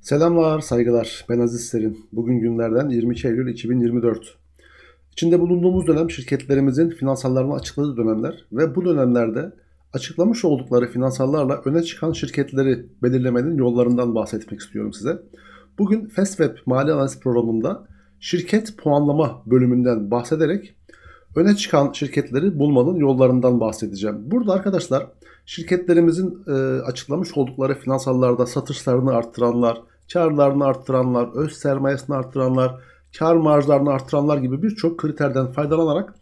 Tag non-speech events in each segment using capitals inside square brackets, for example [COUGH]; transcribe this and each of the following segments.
Selamlar, saygılar. Ben Aziz Serin. Bugün günlerden 22 Eylül 2024. İçinde bulunduğumuz dönem şirketlerimizin finansallarını açıkladığı dönemler ve bu dönemlerde açıklamış oldukları finansallarla öne çıkan şirketleri belirlemenin yollarından bahsetmek istiyorum size. Bugün FastWeb Mali Analiz programında şirket puanlama bölümünden bahsederek öne çıkan şirketleri bulmanın yollarından bahsedeceğim. Burada arkadaşlar şirketlerimizin e, açıklamış oldukları finansallarda satışlarını arttıranlar, karlarını arttıranlar, öz sermayesini arttıranlar, kar marjlarını arttıranlar gibi birçok kriterden faydalanarak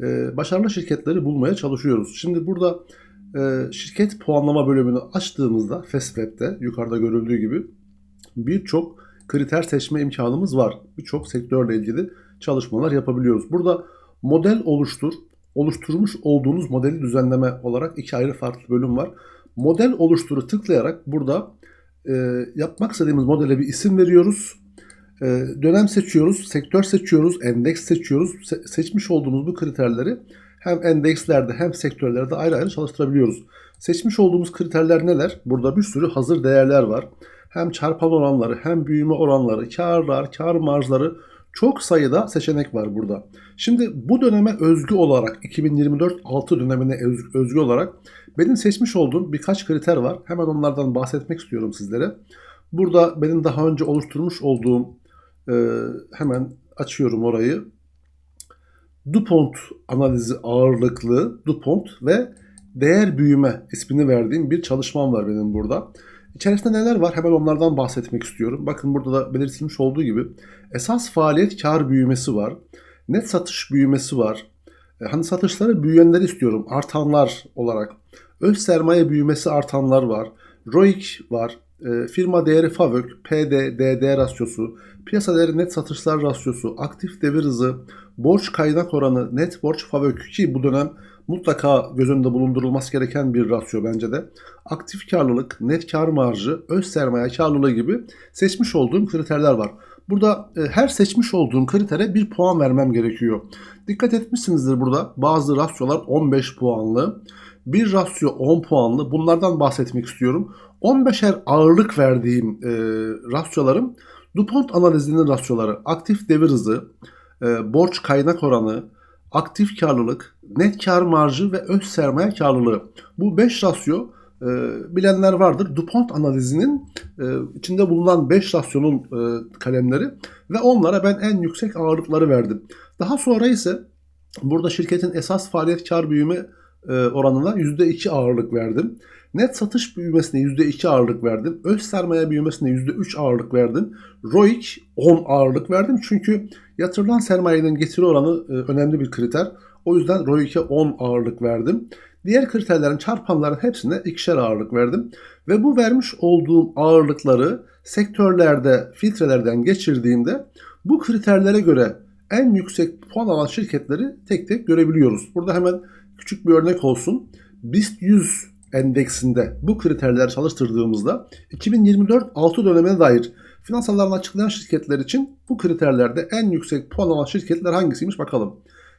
e, başarılı şirketleri bulmaya çalışıyoruz. Şimdi burada e, şirket puanlama bölümünü açtığımızda FastWeb'de yukarıda görüldüğü gibi birçok kriter seçme imkanımız var. Birçok sektörle ilgili çalışmalar yapabiliyoruz. Burada model oluştur, oluşturmuş olduğunuz modeli düzenleme olarak iki ayrı farklı bölüm var. Model oluşturu tıklayarak burada e, yapmak istediğimiz modele bir isim veriyoruz. E, dönem seçiyoruz, sektör seçiyoruz, endeks seçiyoruz. Se- seçmiş olduğumuz bu kriterleri hem endekslerde hem sektörlerde ayrı ayrı çalıştırabiliyoruz. Seçmiş olduğumuz kriterler neler? Burada bir sürü hazır değerler var. Hem çarpan oranları, hem büyüme oranları, karlar, kar marjları çok sayıda seçenek var burada. Şimdi bu döneme özgü olarak 2024 6 dönemine öz- özgü olarak benim seçmiş olduğum birkaç kriter var. Hemen onlardan bahsetmek istiyorum sizlere. Burada benim daha önce oluşturmuş olduğum e, hemen açıyorum orayı. DuPont analizi ağırlıklı DuPont ve değer büyüme ismini verdiğim bir çalışmam var benim burada. İçerisinde neler var hemen onlardan bahsetmek istiyorum. Bakın burada da belirtilmiş olduğu gibi esas faaliyet kar büyümesi var. Net satış büyümesi var. E, Hani satışları büyüyenleri istiyorum artanlar olarak. Öz sermaye büyümesi artanlar var. ROIC var. E, firma değeri FAVÖK, PD, DD rasyosu, piyasa değeri net satışlar rasyosu, aktif devir hızı, borç kaynak oranı, net borç FAVÖK ki bu dönem mutlaka göz önünde bulundurulması gereken bir rasyo bence de. Aktif karlılık, net kar marjı, öz sermaye karlılığı gibi seçmiş olduğum kriterler var. Burada e, her seçmiş olduğum kritere bir puan vermem gerekiyor. Dikkat etmişsinizdir burada bazı rasyolar 15 puanlı, bir rasyo 10 puanlı. Bunlardan bahsetmek istiyorum. 15'er ağırlık verdiğim e, rasyolarım DuPont analizinin rasyoları. Aktif devir hızı, e, borç kaynak oranı, aktif karlılık, net kar marjı ve öz sermaye karlılığı. Bu 5 rasyo e, bilenler vardır. DuPont analizinin e, içinde bulunan 5 rasyonun e, kalemleri ve onlara ben en yüksek ağırlıkları verdim. Daha sonra ise burada şirketin esas faaliyet kar büyüme e, oranına %2 ağırlık verdim. Net satış büyümesine %2 ağırlık verdim. Öz sermaye büyümesine %3 ağırlık verdim. ROIC 10 ağırlık verdim. Çünkü yatırılan sermayenin getiri oranı e, önemli bir kriter. O yüzden ROIC'e 10 ağırlık verdim. Diğer kriterlerin çarpanların hepsine ikişer ağırlık verdim. Ve bu vermiş olduğum ağırlıkları sektörlerde filtrelerden geçirdiğimde bu kriterlere göre en yüksek puan alan şirketleri tek tek görebiliyoruz. Burada hemen küçük bir örnek olsun. BIST 100 endeksinde bu kriterleri çalıştırdığımızda 2024 6 dönemine dair finansallarını açıklayan şirketler için bu kriterlerde en yüksek puan alan şirketler hangisiymiş bakalım.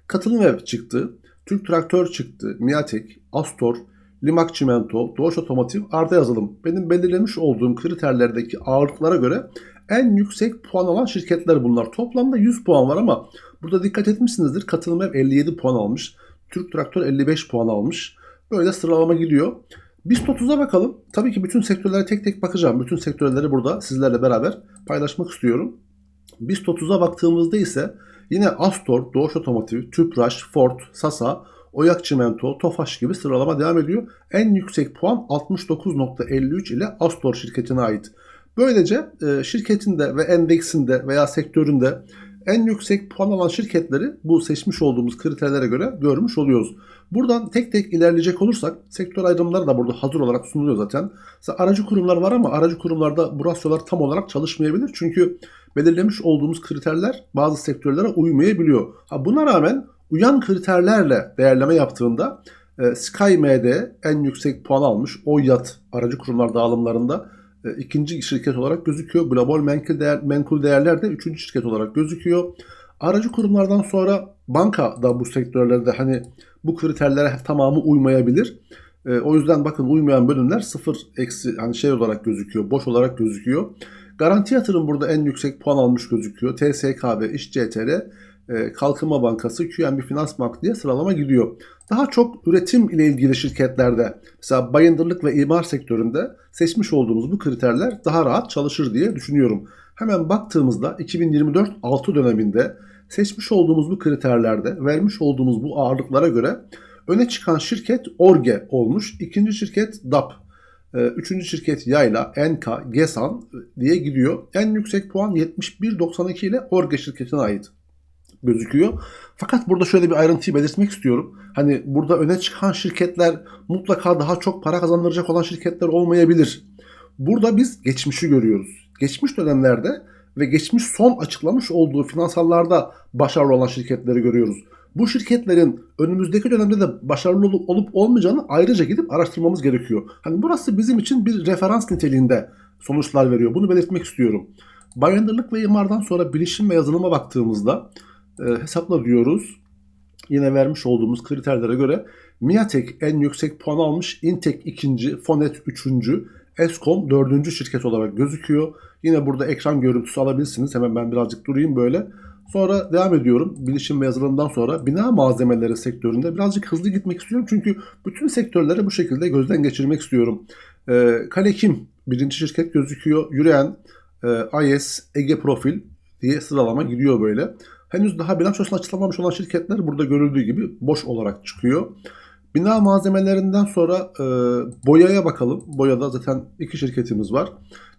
Katılım Ev çıktı, Türk Traktör çıktı, Miatek, Astor, Limak Çimento, Doğuş Otomotiv, Arda Yazılım. Benim belirlemiş olduğum kriterlerdeki ağırlıklara göre en yüksek puan alan şirketler bunlar. Toplamda 100 puan var ama burada dikkat etmişsinizdir. Katılım Ev 57 puan almış. Türk Traktör 55 puan almış. Böyle sıralama gidiyor. BIST 30'a bakalım. Tabii ki bütün sektörlere tek tek bakacağım. Bütün sektörleri burada sizlerle beraber paylaşmak istiyorum. BIST 30'a baktığımızda ise yine Astor, Doğuş Otomotiv, Tüpraş, Ford, Sasa, Oyak Çimento, Tofaş gibi sıralama devam ediyor. En yüksek puan 69.53 ile Astor şirketine ait. Böylece e, şirketinde ve endeksinde veya sektöründe en yüksek puan alan şirketleri bu seçmiş olduğumuz kriterlere göre görmüş oluyoruz. Buradan tek tek ilerleyecek olursak sektör ayrımları da burada hazır olarak sunuluyor zaten. Mesela aracı kurumlar var ama aracı kurumlarda bu rasyolar tam olarak çalışmayabilir. Çünkü belirlemiş olduğumuz kriterler bazı sektörlere uymayabiliyor. Ha buna rağmen uyan kriterlerle değerleme yaptığında e, SkyMD en yüksek puan almış. Oyat aracı kurumlar dağılımlarında e, ikinci şirket olarak gözüküyor. Global Menkul, değer, Menkul Değerler de üçüncü şirket olarak gözüküyor. Aracı kurumlardan sonra banka da bu sektörlerde hani bu kriterlere tamamı uymayabilir. E, o yüzden bakın uymayan bölümler sıfır eksi hani şey olarak gözüküyor, boş olarak gözüküyor. Garanti yatırım burada en yüksek puan almış gözüküyor. TSKB, İş CTR, e, Kalkınma Bankası, QNB Finans Bank diye sıralama gidiyor. Daha çok üretim ile ilgili şirketlerde mesela bayındırlık ve imar sektöründe seçmiş olduğumuz bu kriterler daha rahat çalışır diye düşünüyorum. Hemen baktığımızda 2024 6 döneminde seçmiş olduğumuz bu kriterlerde vermiş olduğumuz bu ağırlıklara göre öne çıkan şirket Orge olmuş. İkinci şirket DAP. e, Üçüncü şirket Yayla, Enka, Gesan diye gidiyor. En yüksek puan 71.92 ile Orge şirketine ait gözüküyor. Fakat burada şöyle bir ayrıntıyı belirtmek istiyorum. Hani burada öne çıkan şirketler mutlaka daha çok para kazandıracak olan şirketler olmayabilir. Burada biz geçmişi görüyoruz. Geçmiş dönemlerde ve geçmiş son açıklamış olduğu finansallarda başarılı olan şirketleri görüyoruz. Bu şirketlerin önümüzdeki dönemde de başarılı olup, olup olmayacağını ayrıca gidip araştırmamız gerekiyor. Hani burası bizim için bir referans niteliğinde sonuçlar veriyor. Bunu belirtmek istiyorum. Bayındırlık ve imardan sonra bilişim ve yazılıma baktığımızda e, diyoruz. Yine vermiş olduğumuz kriterlere göre Miatek en yüksek puan almış, Intek ikinci, Fonet üçüncü, Eskom dördüncü şirket olarak gözüküyor. Yine burada ekran görüntüsü alabilirsiniz. Hemen ben birazcık durayım böyle. Sonra devam ediyorum. Bilişim ve yazılımdan sonra bina malzemeleri sektöründe birazcık hızlı gitmek istiyorum. Çünkü bütün sektörleri bu şekilde gözden geçirmek istiyorum. Ee, Kalekim birinci şirket gözüküyor. Yürüyen, e, IS, Ege Profil diye sıralama gidiyor böyle. Henüz daha bilançosunu açıklamamış olan şirketler burada görüldüğü gibi boş olarak çıkıyor. Bina malzemelerinden sonra e, boyaya bakalım. Boyada zaten iki şirketimiz var.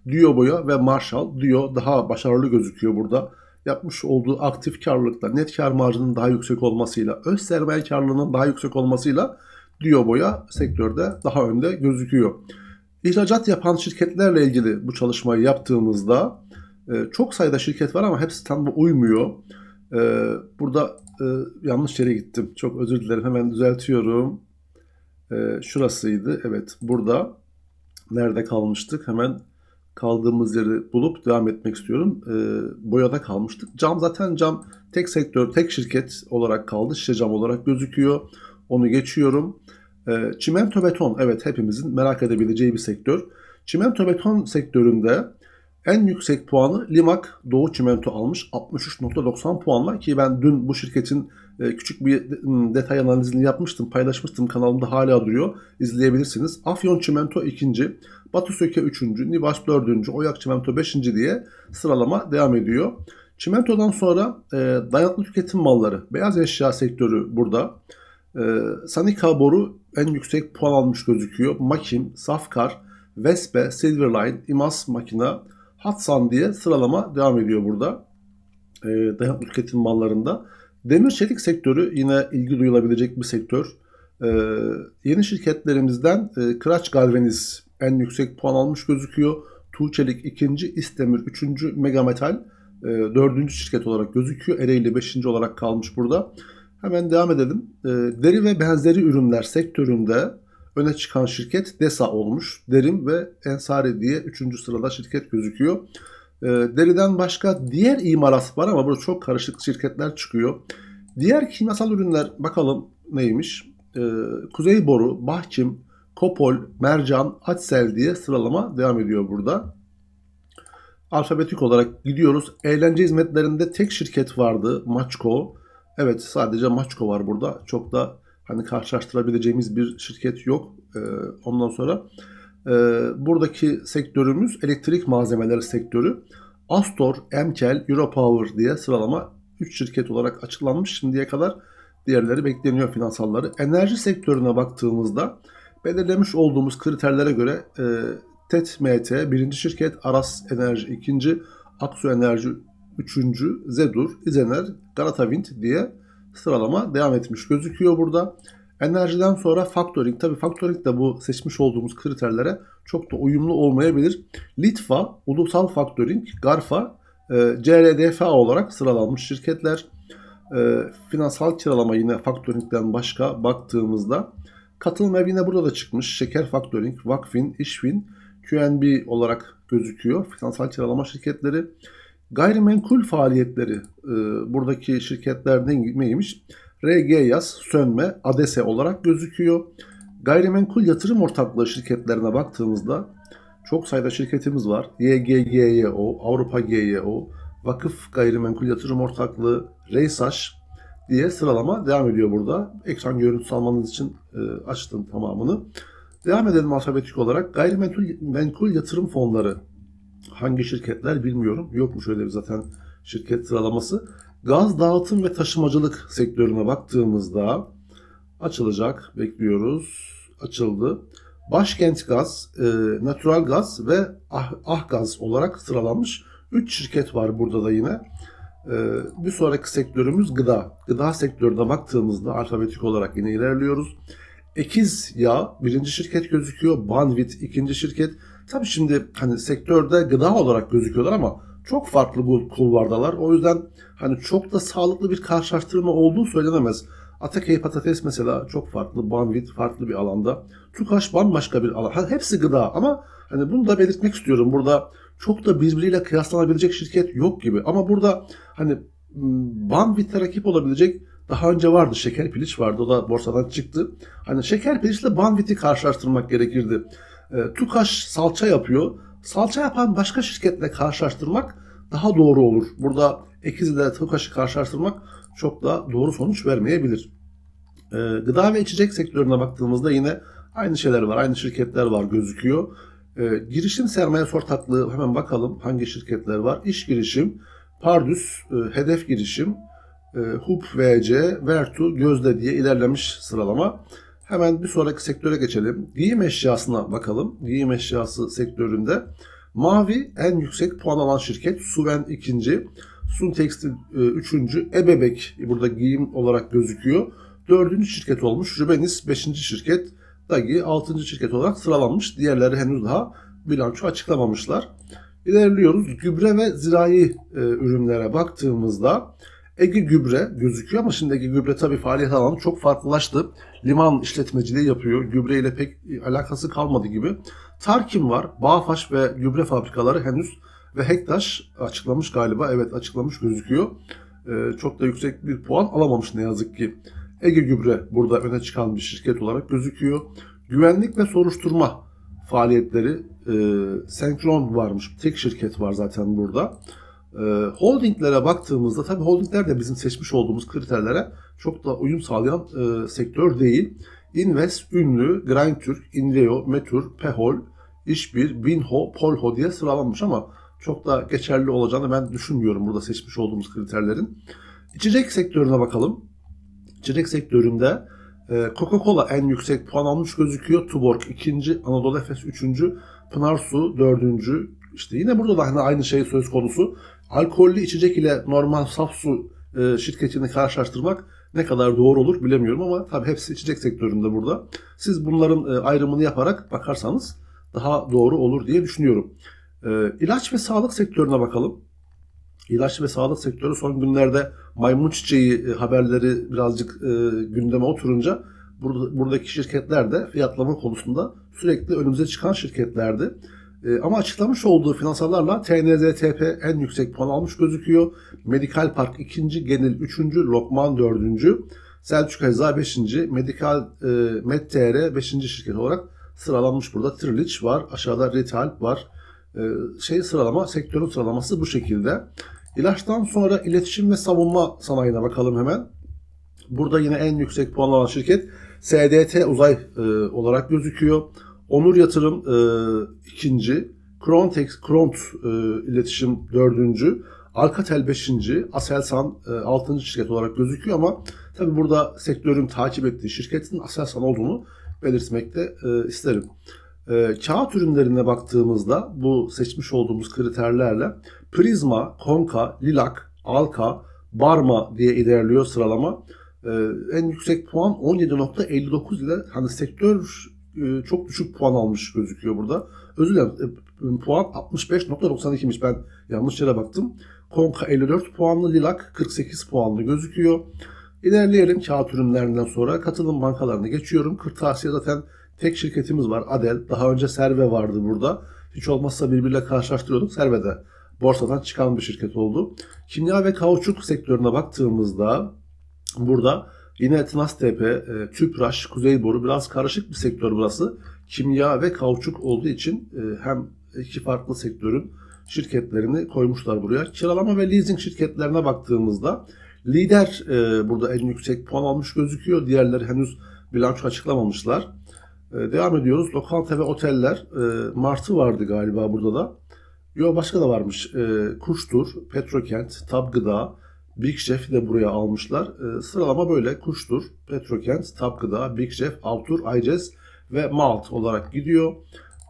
Dio Boya ve Marshall. Dio daha başarılı gözüküyor burada. Yapmış olduğu aktif karlılıkla net kar marjının daha yüksek olmasıyla, öz sermaye karlılığının daha yüksek olmasıyla Dio Boya sektörde daha önde gözüküyor. İhracat yapan şirketlerle ilgili bu çalışmayı yaptığımızda e, çok sayıda şirket var ama hepsi tam uymuyor. E, burada e, yanlış yere gittim. Çok özür dilerim. Hemen düzeltiyorum. E, şurasıydı. Evet burada. Nerede kalmıştık? Hemen kaldığımız yeri bulup devam etmek istiyorum. E, boyada kalmıştık. Cam zaten cam tek sektör, tek şirket olarak kaldı. Şişe cam olarak gözüküyor. Onu geçiyorum. E, çimento beton. Evet hepimizin merak edebileceği bir sektör. Çimento beton sektöründe en yüksek puanı Limak Doğu Çimento almış 63.90 puanla ki ben dün bu şirketin e, küçük bir de- detay analizini yapmıştım, paylaşmıştım kanalımda hala duruyor. İzleyebilirsiniz. Afyon Çimento 2. Batu Söke 3. Nibaş 4. Oyak Çimento 5. diye sıralama devam ediyor. Çimentodan sonra e, dayanıklı tüketim malları, beyaz eşya sektörü burada. E, Sanika Boru en yüksek puan almış gözüküyor. Makim, Safkar, Vespe, Silverline, İmas Makina, Hatsan diye sıralama devam ediyor burada. E, dayanıklı tüketim mallarında. Demir çelik sektörü yine ilgi duyulabilecek bir sektör. E, yeni şirketlerimizden e, Kıraç Galvaniz en yüksek puan almış gözüküyor. Tuğçelik ikinci, İstemir üçüncü, Megametal e, dördüncü şirket olarak gözüküyor. Ereğli beşinci olarak kalmış burada. Hemen devam edelim. E, deri ve benzeri ürünler sektöründe öne çıkan şirket DESA olmuş. Derim ve Ensari diye 3. sırada şirket gözüküyor. E, deriden başka diğer imalat var ama burada çok karışık şirketler çıkıyor. Diğer kimyasal ürünler bakalım neymiş. E, Kuzey Boru, Bahçim, Kopol, Mercan, Açsel diye sıralama devam ediyor burada. Alfabetik olarak gidiyoruz. Eğlence hizmetlerinde tek şirket vardı. Maçko. Evet sadece Maçko var burada. Çok da hani karşılaştırabileceğimiz bir şirket yok. Ee, ondan sonra e, buradaki sektörümüz elektrik malzemeleri sektörü. Astor, Emkel, Europower diye sıralama 3 şirket olarak açıklanmış şimdiye kadar. Diğerleri bekleniyor finansalları. Enerji sektörüne baktığımızda belirlemiş olduğumuz kriterlere göre e, TET-MT birinci şirket, Aras Enerji ikinci, Aksu Enerji üçüncü, Zedur, İzener, Galata Wind diye sıralama devam etmiş gözüküyor burada. Enerjiden sonra factoring. Tabi factoring de bu seçmiş olduğumuz kriterlere çok da uyumlu olmayabilir. Litfa, Ulusal Factoring, Garfa, e, CRDFA olarak sıralanmış şirketler. E, finansal kiralama yine factoringden başka baktığımızda katılım ev yine burada da çıkmış. Şeker Factoring, Vakfin, İşfin, QNB olarak gözüküyor. Finansal kiralama şirketleri. Gayrimenkul faaliyetleri e, buradaki şirketler neymiş? RG Yaz, Sönme, Adese olarak gözüküyor. Gayrimenkul yatırım ortaklığı şirketlerine baktığımızda çok sayıda şirketimiz var. YGGYO, Avrupa GYO, Vakıf Gayrimenkul Yatırım Ortaklığı, Reysaş diye sıralama devam ediyor burada. Ekran görüntüsü almanız için e, açtım tamamını. Devam edelim alfabetik olarak. Gayrimenkul menkul yatırım fonları. Hangi şirketler bilmiyorum. Yokmuş öyle bir zaten şirket sıralaması. Gaz dağıtım ve taşımacılık sektörüne baktığımızda açılacak. Bekliyoruz. Açıldı. Başkent Gaz, e, Natural Gaz ve Ah, ah Gaz olarak sıralanmış 3 şirket var burada da yine. E, bir sonraki sektörümüz gıda. Gıda sektörüne baktığımızda alfabetik olarak yine ilerliyoruz. Ekiz Yağ birinci şirket gözüküyor. Banvit ikinci şirket. Tabii şimdi hani sektörde gıda olarak gözüküyorlar ama çok farklı bu kulvardalar. O yüzden hani çok da sağlıklı bir karşılaştırma olduğu söylenemez. Atakey patates mesela çok farklı. Banvit farklı bir alanda. Tukaş bambaşka bir alan. Ha, hepsi gıda ama hani bunu da belirtmek istiyorum. Burada çok da birbiriyle kıyaslanabilecek şirket yok gibi. Ama burada hani m, Banvit'e rakip olabilecek daha önce vardı. Şeker piliç vardı. O da borsadan çıktı. Hani şeker piliçle Banvit'i karşılaştırmak gerekirdi. E, Tukaş salça yapıyor. Salça yapan başka şirketle karşılaştırmak daha doğru olur. Burada Ekiz ile Tukaş'ı karşılaştırmak çok da doğru sonuç vermeyebilir. E, gıda ve içecek sektörüne baktığımızda yine aynı şeyler var, aynı şirketler var gözüküyor. E, girişim sermaye ortaklığı hemen bakalım hangi şirketler var. İş girişim, Pardüs, e, Hedef girişim, e, HUP VC, Vertu, Gözde diye ilerlemiş sıralama. Hemen bir sonraki sektöre geçelim. Giyim eşyasına bakalım. Giyim eşyası sektöründe Mavi en yüksek puan alan şirket. Suven ikinci. Sun Tekstil e, üçüncü. Ebebek burada giyim olarak gözüküyor. Dördüncü şirket olmuş. Rubenis beşinci şirket. Dagi altıncı şirket olarak sıralanmış. Diğerleri henüz daha bilanço açıklamamışlar. İlerliyoruz. Gübre ve zirai e, ürünlere baktığımızda Ege Gübre gözüküyor ama şimdi Ege Gübre tabii faaliyet alanı çok farklılaştı. Liman işletmeciliği yapıyor. Gübre ile pek alakası kalmadı gibi. Tarkim var. Bağfaş ve gübre fabrikaları henüz ve Hektaş açıklamış galiba. Evet açıklamış gözüküyor. Ee, çok da yüksek bir puan alamamış ne yazık ki. Ege Gübre burada öne çıkan bir şirket olarak gözüküyor. Güvenlik ve soruşturma faaliyetleri e, senkron varmış. Tek şirket var zaten burada. E, holdinglere baktığımızda tabii holdingler de bizim seçmiş olduğumuz kriterlere çok da uyum sağlayan e, sektör değil. Invest, Ünlü, Grindtürk, Inveo, Metur, Pehol, İşbir, Binho, Polho diye sıralanmış ama çok da geçerli olacağını ben düşünmüyorum burada seçmiş olduğumuz kriterlerin. İçecek sektörüne bakalım. İçecek sektöründe e, Coca-Cola en yüksek puan almış gözüküyor. Tuborg ikinci, Anadolu Efes üçüncü, Pınar Su dördüncü. İşte yine burada da hani aynı şey söz konusu. Alkollü içecek ile normal saf su e, şirketini karşılaştırmak ne kadar doğru olur bilemiyorum ama tabii hepsi içecek sektöründe burada. Siz bunların e, ayrımını yaparak bakarsanız daha doğru olur diye düşünüyorum. E, ilaç ve sağlık sektörüne bakalım. İlaç ve sağlık sektörü son günlerde maymun çiçeği e, haberleri birazcık e, gündeme oturunca burada, buradaki şirketler de fiyatlama konusunda sürekli önümüze çıkan şirketlerdi. E, ama açıklamış olduğu finansallarla TNZTP en yüksek puan almış gözüküyor. Medikal Park 2. Genel 3. Lokman 4. Selçuk Eza 5. Medikal e, MedTR 5. şirket olarak sıralanmış burada. Trilich var. Aşağıda Retail var. E, şey sıralama, sektörün sıralaması bu şekilde. İlaçtan sonra iletişim ve savunma sanayine bakalım hemen. Burada yine en yüksek puan alan şirket SDT Uzay e, olarak gözüküyor. Onur Yatırım e, ikinci, Krontex, Kront e, iletişim dördüncü, Alcatel beşinci, Aselsan e, altıncı şirket olarak gözüküyor ama tabi burada sektörün takip ettiği şirketin Aselsan olduğunu belirtmekte e, isterim. E, kağıt ürünlerine baktığımızda bu seçmiş olduğumuz kriterlerle Prisma, Konka, Lilak, Alka, Barma diye ilerliyor sıralama. E, en yüksek puan 17.59 ile hani sektör e, çok düşük puan almış gözüküyor burada. Özür dilerim e, puan 65.92'miş ben yanlış yere baktım. Konka 54 puanlı, Lilak 48 puanlı gözüküyor. İlerleyelim kağıt ürünlerinden sonra katılım bankalarına geçiyorum. Kırtasiye zaten tek şirketimiz var Adel. Daha önce Serve vardı burada. Hiç olmazsa birbiriyle karşılaştırıyorduk. Serve de borsadan çıkan bir şirket oldu. Kimya ve kauçuk sektörüne baktığımızda burada Yine Tınaztepe, e, Tüpraş, Kuzeyboru biraz karışık bir sektör burası. Kimya ve kauçuk olduğu için e, hem iki farklı sektörün şirketlerini koymuşlar buraya. Kiralama ve leasing şirketlerine baktığımızda lider e, burada en yüksek puan almış gözüküyor. Diğerleri henüz bilanço açıklamamışlar. E, devam ediyoruz. Lokanta ve oteller. E, Martı vardı galiba burada da. Yok başka da varmış. E, Kuştur, Petrokent, Tab Gıda, Big Chef de buraya almışlar. E, sıralama böyle. Kuştur, Petrokent, Tab Gıda, Big Chef, Altur, Ayces ve Malt olarak gidiyor.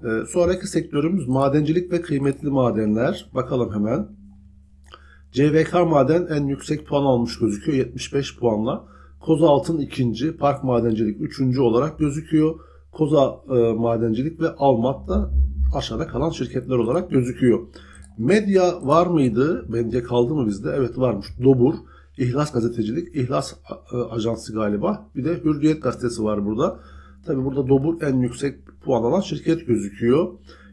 E, sonraki sektörümüz madencilik ve kıymetli madenler. Bakalım hemen. CVK Maden en yüksek puan almış gözüküyor 75 puanla. Koza Altın ikinci, Park Madencilik üçüncü olarak gözüküyor. Koza e, Madencilik ve Almat da aşağıda kalan şirketler olarak gözüküyor. Medya var mıydı? Medya kaldı mı bizde? Evet varmış. Dobur, İhlas Gazetecilik, İhlas e, Ajansı galiba. Bir de Hürriyet Gazetesi var burada. Tabi burada Dobur en yüksek puan alan şirket gözüküyor.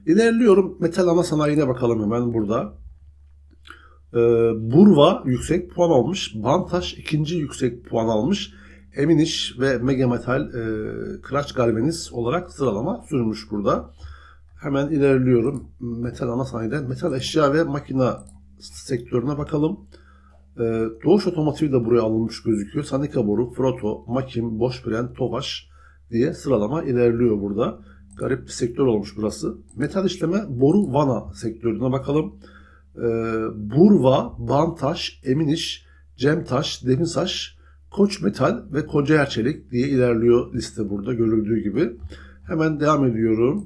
İlerliyorum. Metal ana sanayine bakalım hemen burada. Ee, Burva yüksek puan almış. Bantaş ikinci yüksek puan almış. Eminiş ve Mega Metal e, Kıraç Galvaniz olarak sıralama sürmüş burada. Hemen ilerliyorum. Metal ana sanayiden metal eşya ve makina sektörüne bakalım. Ee, Doğuş Otomotiv de buraya alınmış gözüküyor. Sanika Boru, Froto, Makim, Boşpren, Tofaş diye sıralama ilerliyor burada. Garip bir sektör olmuş burası. Metal işleme boru vana sektörüne bakalım. Ee, Burva, Bantaş, Eminiş, Cemtaş, Demirsaç, Koç Metal ve Kocaer Çelik diye ilerliyor liste burada görüldüğü gibi. Hemen devam ediyorum.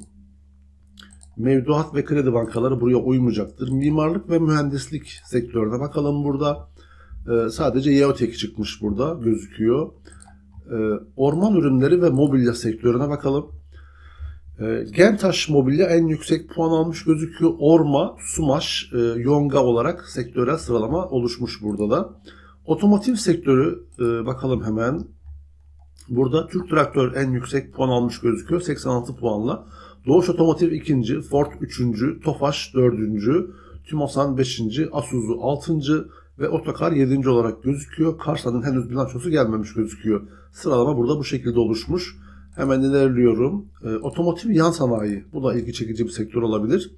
Mevduat ve kredi bankaları buraya uymayacaktır. Mimarlık ve mühendislik sektörüne bakalım burada. Ee, sadece Yeotek çıkmış burada gözüküyor. Ee, orman ürünleri ve mobilya sektörüne bakalım. Ee, Gentaş Mobilya en yüksek puan almış gözüküyor. Orma, Sumaş, e, Yonga olarak sektörel sıralama oluşmuş burada da. Otomotiv sektörü e, bakalım hemen. Burada Türk Traktör en yüksek puan almış gözüküyor 86 puanla. Doğuş Otomotiv ikinci, Ford üçüncü, Tofaş dördüncü, Tümosan beşinci, Asuzu altıncı ve Otokar yedinci olarak gözüküyor. Karsa'nın henüz bilançosu gelmemiş gözüküyor. Sıralama burada bu şekilde oluşmuş. Hemen ilerliyorum. E, otomotiv yan sanayi. Bu da ilgi çekici bir sektör olabilir.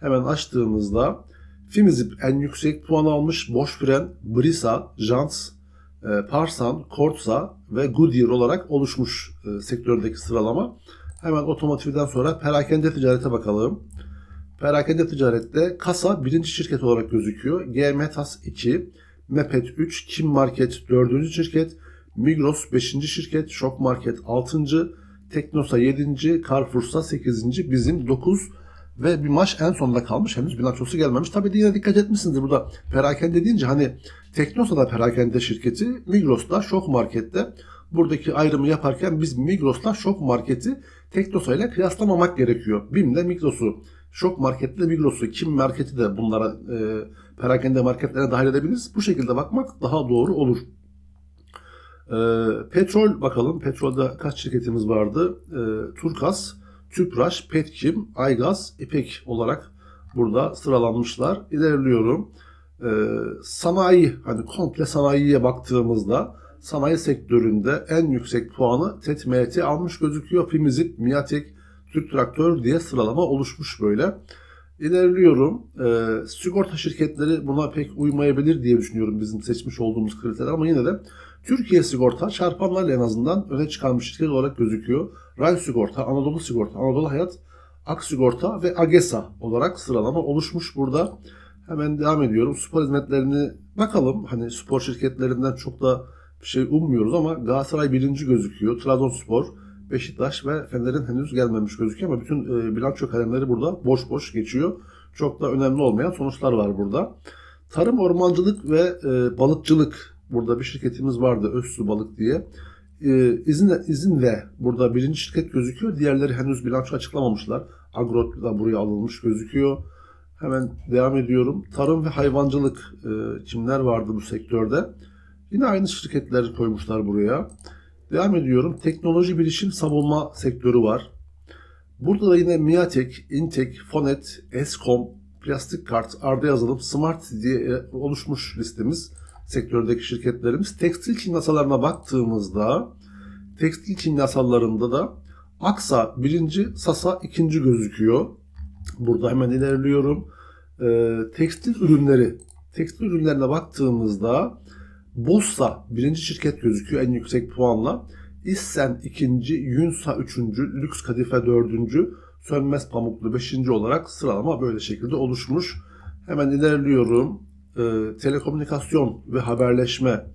Hemen açtığımızda Fimizip en yüksek puan almış. Boş fren, Brisa, Jans, e, Parsan, Kortsa ve Goodyear olarak oluşmuş e, sektördeki sıralama. Hemen otomotivden sonra perakende ticarete bakalım. Perakende ticarette Kasa birinci şirket olarak gözüküyor. GMTAS 2, Mepet 3, Kim Market 4. şirket, Migros 5. şirket, Şok Market 6. Teknosa 7. Carrefour'sa 8. Bizim 9 ve bir maç en sonunda kalmış. Henüz bilançosu gelmemiş. Tabii yine dikkat etmişsinizdir burada. Perakende deyince hani Teknosa da perakende şirketi, Migros da Şok Market'te. Buradaki ayrımı yaparken biz Migros'la Şok Market'i Teknosa ile kıyaslamamak gerekiyor. BİM'le Migros'u, Şok Market'le Migros'u, Kim Market'i de bunlara e, perakende marketlerine dahil edebiliriz. Bu şekilde bakmak daha doğru olur. E, petrol bakalım. Petrolde kaç şirketimiz vardı? E, Turkas, Tüpraş, Petkim, Aygaz, İpek olarak burada sıralanmışlar. İlerliyorum. E, sanayi, hani komple sanayiye baktığımızda sanayi sektöründe en yüksek puanı TETMT almış gözüküyor. Pimizip, Miatek, Türk Traktör diye sıralama oluşmuş böyle. İlerliyorum. Ee, sigorta şirketleri buna pek uymayabilir diye düşünüyorum bizim seçmiş olduğumuz kriterler ama yine de Türkiye Sigorta çarpanlarla en azından öne çıkarmış şirket olarak gözüküyor. Ray Sigorta, Anadolu Sigorta, Anadolu Hayat, Ak Sigorta ve Agesa olarak sıralama oluşmuş burada. Hemen devam ediyorum. Spor hizmetlerini bakalım. Hani spor şirketlerinden çok da bir şey ummuyoruz ama Galatasaray birinci gözüküyor. Trabzonspor, Beşiktaş ve Fener'in henüz gelmemiş gözüküyor ama bütün e, bilanço kalemleri burada boş boş geçiyor. Çok da önemli olmayan sonuçlar var burada. Tarım, ormancılık ve e, balıkçılık burada bir şirketimiz vardı Özsu Balık diye. E, izin, izinle burada birinci şirket gözüküyor. Diğerleri henüz bilanço açıklamamışlar. Agro da buraya alınmış gözüküyor. Hemen devam ediyorum. Tarım ve hayvancılık e, kimler vardı bu sektörde? Yine aynı şirketleri koymuşlar buraya. Devam ediyorum. Teknoloji bilişim savunma sektörü var. Burada da yine Miatek, Intek, Fonet, Eskom, Plastik Kart, Arda Yazılım, Smart diye oluşmuş listemiz sektördeki şirketlerimiz. Tekstil kimyasallarına baktığımızda tekstil kimyasallarında da Aksa birinci, Sasa ikinci gözüküyor. Burada hemen ilerliyorum. Ee, tekstil ürünleri. Tekstil ürünlerine baktığımızda Bossa birinci şirket gözüküyor en yüksek puanla. İssen ikinci, Yunsa üçüncü, Lüks Kadife dördüncü, Sönmez Pamuklu beşinci olarak sıralama böyle şekilde oluşmuş. Hemen ilerliyorum. Ee, telekomünikasyon ve haberleşme.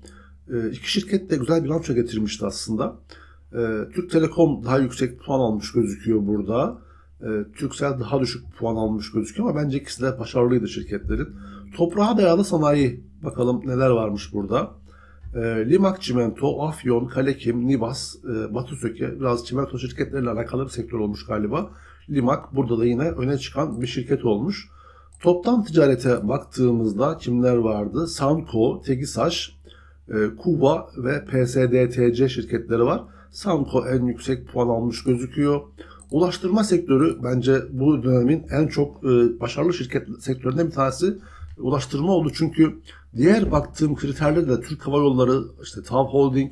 Ee, iki şirket de güzel bilanço getirmişti aslında. Ee, Türk Telekom daha yüksek puan almış gözüküyor burada. Ee, Türksel daha düşük puan almış gözüküyor ama bence ikisi de başarılıydı şirketlerin. Toprağa dayalı sanayi. Bakalım neler varmış burada. Ee, Limak Çimento, Afyon, Kalekim, Nibas, e, Batı Söke biraz çimento şirketleriyle alakalı bir sektör olmuş galiba. Limak burada da yine öne çıkan bir şirket olmuş. Toptan ticarete baktığımızda kimler vardı? Sanko, Tegisaş, e, Kuba ve PSDTC şirketleri var. Sanko en yüksek puan almış gözüküyor. Ulaştırma sektörü bence bu dönemin en çok e, başarılı şirket sektöründen bir tanesi ulaştırma oldu. Çünkü diğer baktığım kriterler de Türk Hava Yolları, işte TAV Holding,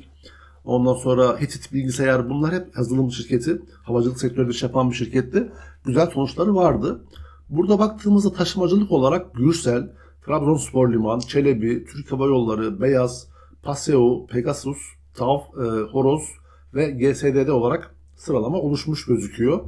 ondan sonra Hitit Bilgisayar bunlar hep yazılım şirketi. Havacılık sektöründe iş yapan bir şirketti. Güzel sonuçları vardı. Burada baktığımızda taşımacılık olarak Gürsel, Trabzonspor Liman, Çelebi, Türk Hava Yolları, Beyaz, Paseo, Pegasus, TAV, e, Horoz ve GSDD olarak sıralama oluşmuş gözüküyor.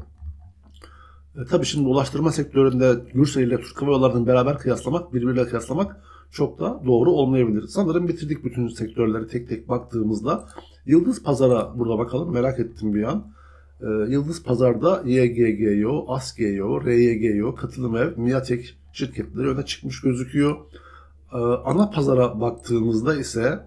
E, tabii şimdi ulaştırma sektöründe Gürsel ile Türk Hava Yolları'nın beraber kıyaslamak, birbiriyle kıyaslamak çok da doğru olmayabilir. Sanırım bitirdik bütün sektörleri tek tek baktığımızda. Yıldız Pazar'a burada bakalım merak ettim bir an. Ee, Yıldız Pazar'da YGGO, ASGEO, RYGO, Katılım Ev, Miatek şirketleri öne çıkmış gözüküyor. Ee, ana pazara baktığımızda ise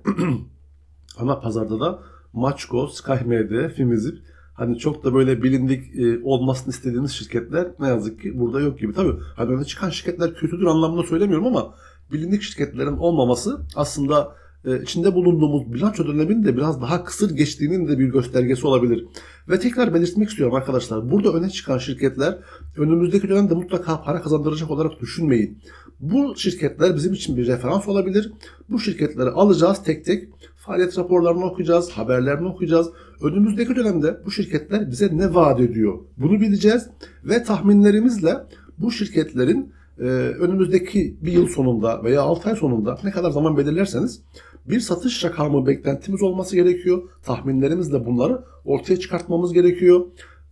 [CLEARS THROAT] ana pazarda da Maçko, SkyMD, Fimizip hani çok da böyle bilindik e, olmasını istediğimiz şirketler ne yazık ki burada yok gibi. Tabii hani öne çıkan şirketler kötüdür anlamında söylemiyorum ama bilindik şirketlerin olmaması aslında e, içinde bulunduğumuz bilanço döneminin de biraz daha kısır geçtiğinin de bir göstergesi olabilir. Ve tekrar belirtmek istiyorum arkadaşlar. Burada öne çıkan şirketler önümüzdeki dönemde mutlaka para kazandıracak olarak düşünmeyin. Bu şirketler bizim için bir referans olabilir. Bu şirketleri alacağız tek tek. Faaliyet raporlarını okuyacağız, haberlerini okuyacağız. Önümüzdeki dönemde bu şirketler bize ne vaat ediyor? Bunu bileceğiz ve tahminlerimizle bu şirketlerin e, önümüzdeki bir yıl sonunda veya 6 ay sonunda ne kadar zaman belirlerseniz bir satış rakamı beklentimiz olması gerekiyor. Tahminlerimizle bunları ortaya çıkartmamız gerekiyor.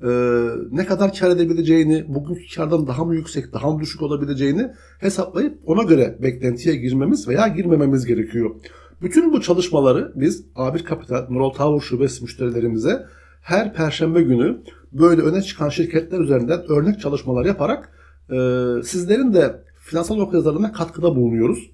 Ee, ne kadar kar edebileceğini, bugünkü kardan daha mı yüksek, daha mı düşük olabileceğini hesaplayıp ona göre beklentiye girmemiz veya girmememiz gerekiyor. Bütün bu çalışmaları biz A1 Kapital, Nurol Tower Şubesi müşterilerimize her perşembe günü böyle öne çıkan şirketler üzerinden örnek çalışmalar yaparak e, sizlerin de finansal okuryazarlığına katkıda bulunuyoruz.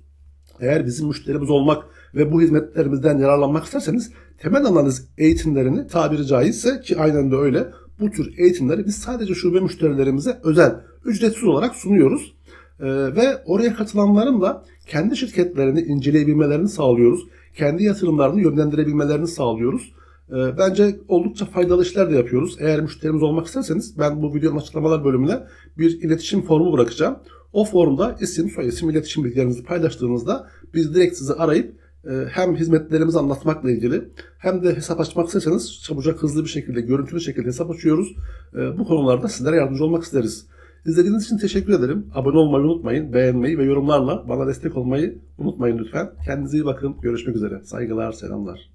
Eğer bizim müşterimiz olmak ve bu hizmetlerimizden yararlanmak isterseniz temel analiz eğitimlerini tabiri caizse ki aynen de öyle bu tür eğitimleri biz sadece şube müşterilerimize özel, ücretsiz olarak sunuyoruz. Ee, ve oraya katılanların kendi şirketlerini inceleyebilmelerini sağlıyoruz. Kendi yatırımlarını yönlendirebilmelerini sağlıyoruz. Ee, bence oldukça faydalı işler de yapıyoruz. Eğer müşterimiz olmak isterseniz ben bu videonun açıklamalar bölümüne bir iletişim formu bırakacağım. O formda isim, soyisim, iletişim bilgilerinizi paylaştığınızda biz direkt sizi arayıp e, hem hizmetlerimizi anlatmakla ilgili hem de hesap açmak isterseniz çabucak hızlı bir şekilde, görüntülü şekilde hesap açıyoruz. E, Bu konularda sizlere yardımcı olmak isteriz. İzlediğiniz için teşekkür ederim. Abone olmayı unutmayın, beğenmeyi ve yorumlarla bana destek olmayı unutmayın lütfen. Kendinize iyi bakın. Görüşmek üzere. Saygılar, selamlar.